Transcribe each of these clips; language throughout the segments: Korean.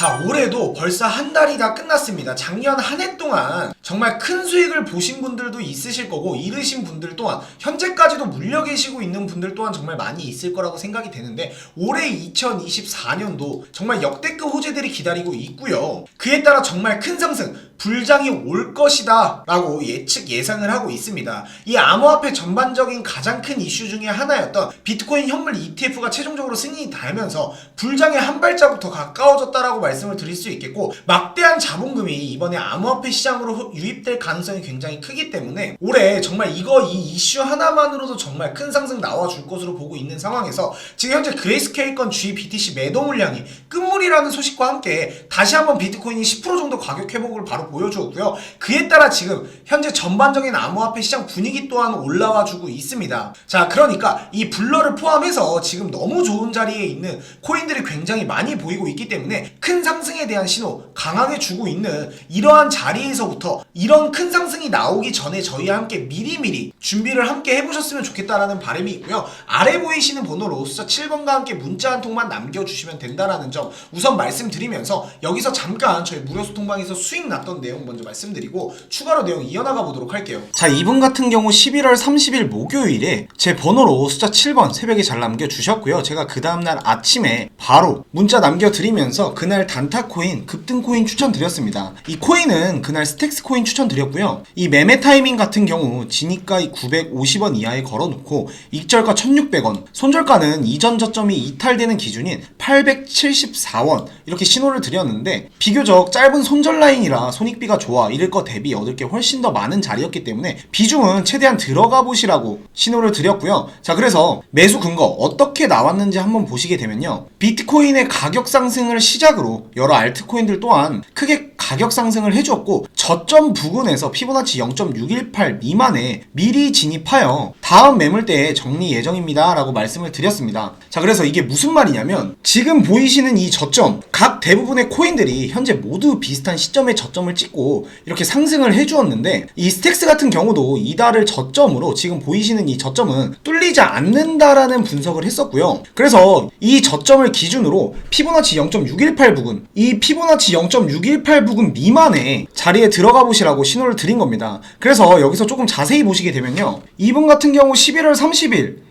자, 올해도 벌써 한 달이 다 끝났습니다. 작년 한 해 동안 정말 큰 수익을 보신 분들도 있으실 거고, 잃으신 분들 또한, 현재까지도 물려 계시고 있는 분들 또한 정말 많이 있을 거라고 생각이 되는데, 올해 2024년도 정말 역대급 호재들이 기다리고 있고요. 그에 따라 정말 큰 상승, 불장이 올 것이다 라고 예측 예상을 하고 있습니다. 이 암호화폐 전반적인 가장 큰 이슈 중에 하나였던 비트코인 현물 ETF가 최종적으로 승인이 달면서 불장의 한 발자국 더 가까워졌다라고 말씀을 드릴 수 있겠고 막대한 자본금이 이번에 암호화폐 시장으로 후- 유입될 가능성이 굉장히 크기 때문에 올해 정말 이거 이 이슈 하나만으로도 정말 큰 상승 나와줄 것으로 보고 있는 상황에서 지금 현재 그레이스케일건 GBTC 매도 물량이 끝물이라는 소식과 함께 다시 한번 비트코인이 10% 정도 가격 회복을 바로 보여주었고요. 그에 따라 지금 현재 전반적인 암호화폐 시장 분위기 또한 올라와 주고 있습니다. 자, 그러니까 이 블러를 포함해서 지금 너무 좋은 자리에 있는 코인들이 굉장히 많이 보이고 있기 때문에 큰 상승에 대한 신호 강하게 주고 있는 이러한 자리에서부터 이런 큰 상승이 나오기 전에 저희와 함께 미리미리 준비를 함께 해보셨으면 좋겠다라는 바람이 있고요. 아래 보이시는 번호로 숫자 7번과 함께 문자 한 통만 남겨주시면 된다라는 점 우선 말씀드리면서 여기서 잠깐 저희 무료 소통방에서 수익 났던 내용 먼저 말씀드리고 추가로 내용 이어나가 보도록 할게요. 자, 이분 같은 경우 11월 30일 목요일에 제 번호로 숫자 7번 새벽에 잘 남겨주셨고요. 제가 그 다음날 아침에 바로 문자 남겨드리면서 그날 단타 코인, 급등 코인 추천드렸습니다. 이 코인은 그날 스택스 코인 추천드렸고요. 이 매매 타이밍 같은 경우 진입가 950원 이하에 걸어놓고 익절가 1600원, 손절가는 이전 저점이 이탈되는 기준인 874원 이렇게 신호를 드렸는데 비교적 짧은 손절 라인이라 손익비가 좋아 이럴 거 대비 얻을 게 훨씬 더 많은 자리였기 때문에 비중은 최대한 들어가 보시라고 신호를 드렸고요. 자 그래서 매수 근거 어떻게 나왔는지 한번 보시게 되면요. 비트코인의 가격 상승을 시작으로 여러 알트코인들 또한 크게 가격 상승을 해주었고 저점 부근에서 피보나치 0.618 미만에 미리 진입하여 다음 매물대에 정리 예정입니다 라고 말씀을 드렸습니다. 자 그래서 이게 무슨 말이냐면 지금 보이시는 이 저점 각 대부분의 코인들이 현재 모두 비슷한 시점에 저점을 찍고 이렇게 상승을 해주었는데 이 스택스 같은 경우도 이달을 저점으로 지금 보이시는 이 저점은 뚫리지 않는다라는 분석을 했었고요. 그래서 이 저점을 기준으로 피보나치 0.618 부근 이 피보나치 0.618 부근 미만의 자리에 들어가 보시라고 신호를 드린 겁니다. 그래서 여기서 조금 자세히 보시게 되면요. 이분 같은 경우 11월 30일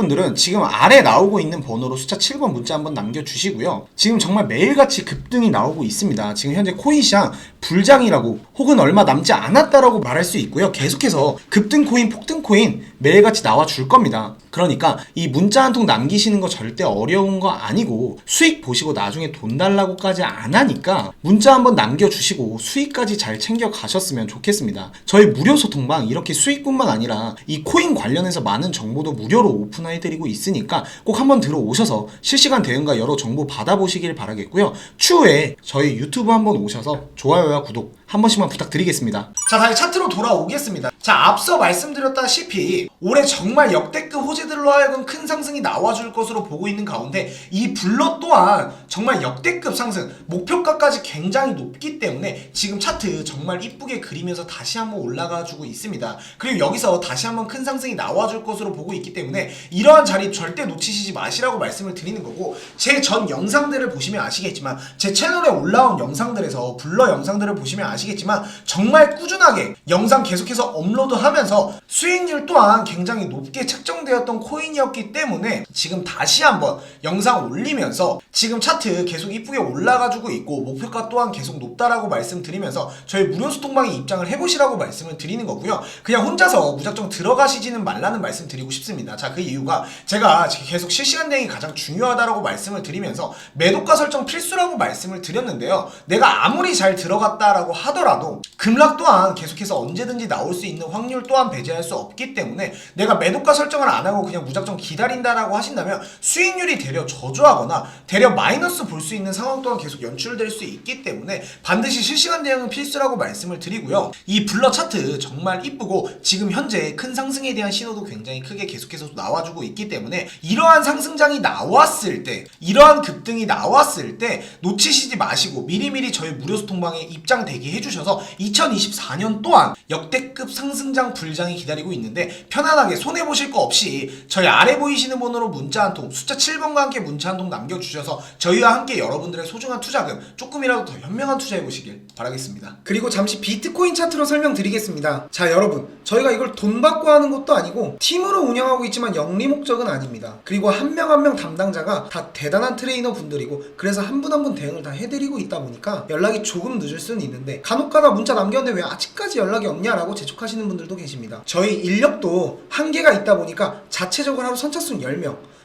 분들은 지금 아래 나오고 있는 번호로 숫자 7번 문자 한번 남겨주시고요. 지금 정말 매일같이 급등이 나오고 있습니다. 지금 현재 코인 시장 불장이라고 혹은 얼마 남지 않았다라고 말할 수 있고요. 계속해서 급등 코인, 폭등 코인 매일같이 나와 줄 겁니다. 그러니까 이 문자 한 통 남기시는 거 절대 어려운 거 아니고 수익 보시고 나중에 돈 달라고까지 안 하니까 문자 한번 남겨주시고 수익까지 잘 챙겨 가셨으면 좋겠습니다. 저희 무료 소통방 이렇게 수익뿐만 아니라 이 코인 관련해서 많은 정보도 무료로 오픈해드리고 있으니까 꼭 한번 들어오셔서 실시간 대응과 여러 정보 받아보시길 바라겠고요. 추후에 저희 유튜브 한번 오셔서 좋아요와 구독 한 번씩만 부탁드리겠습니다. 자, 다시 차트로 돌아오겠습니다. 자, 앞서 말씀드렸다시피 올해 정말 역대급 호재들로 하여금 큰 상승이 나와줄 것으로 보고 있는 가운데 이 블러 또한 정말 역대급 상승, 목표가까지 굉장히 높기 때문에 지금 차트 정말 이쁘게 그리면서 다시 한번 올라가 주고 있습니다. 그리고 여기서 다시 한번 큰 상승이 나와줄 것으로 보고 있기 때문에 이러한 자리 절대 놓치시지 마시라고 말씀을 드리는 거고 제 전 영상들을 보시면 아시겠지만 제 채널에 올라온 영상들에서 블러 영상들을 보시면 아시겠지만 정말 꾸준하게 영상 계속해서 업로드 업로드하면서 수익률 또한 굉장히 높게 책정되었던 코인이었기 때문에 지금 다시 한번 영상 올리면서 지금 차트 계속 이쁘게 올라가지고 있고 목표가 또한 계속 높다라고 말씀드리면서 저희 무료 소통방에 입장을 해보시라고 말씀을 드리는 거고요. 그냥 혼자서 무작정 들어가시지는 말라는 말씀 드리고 싶습니다. 자, 그 이유가 제가 계속 실시간 대응이 가장 중요하다라고 말씀을 드리면서 매도가 설정 필수라고 말씀을 드렸는데요. 내가 아무리 잘 들어갔다라고 하더라도 급락 또한 계속해서 언제든지 나올 수 있는 확률 또한 배제할 수 없기 때문에 내가 매도가 설정을 안 하고 그냥 무작정 기다린다라고 하신다면 수익률이 되려 저조하거나 되려 마이너스 볼 수 있는 상황 또한 계속 연출될 수 있기 때문에 반드시 실시간 대응은 필수라고 말씀을 드리고요. 이 블러 차트 정말 이쁘고 지금 현재 큰 상승에 대한 신호도 굉장히 크게 계속해서 나와주고 있기 때문에 이러한 상승장이 나왔을 때 이러한 급등이 나왔을 때 놓치시지 마시고 미리미리 저희 무료 소통방에 입장 대기해 주셔서 2024년 또한 역대급 상승 장 불장이 기다리고 있는데 편안하게 손해 보실 거 없이 저희 아래 보이시는 번호로 문자 한 통 숫자 7번과 함께 문자 한 통 남겨주셔서 저희와 함께 여러분들의 소중한 투자금 조금이라도 더 현명한 투자해 보시길 바라겠습니다. 그리고 잠시 비트코인 차트로 설명드리겠습니다. 자, 여러분. 저희가 이걸 돈 받고 하는 것도 아니고 팀으로 운영하고 있지만 영리 목적은 아닙니다. 그리고 한 명 한 명 담당자가 다 대단한 트레이너 분들이고 그래서 한 분 한 분 대응을 다 해드리고 있다 보니까 연락이 조금 늦을 수는 있는데 간혹가다 문자 남겼는데 왜 아직까지 연락이 없냐라고 재촉하시는 분들도 계십니다. 저희 인력도 한계가 있다 보니까 자체적으로 하루 선착순 10명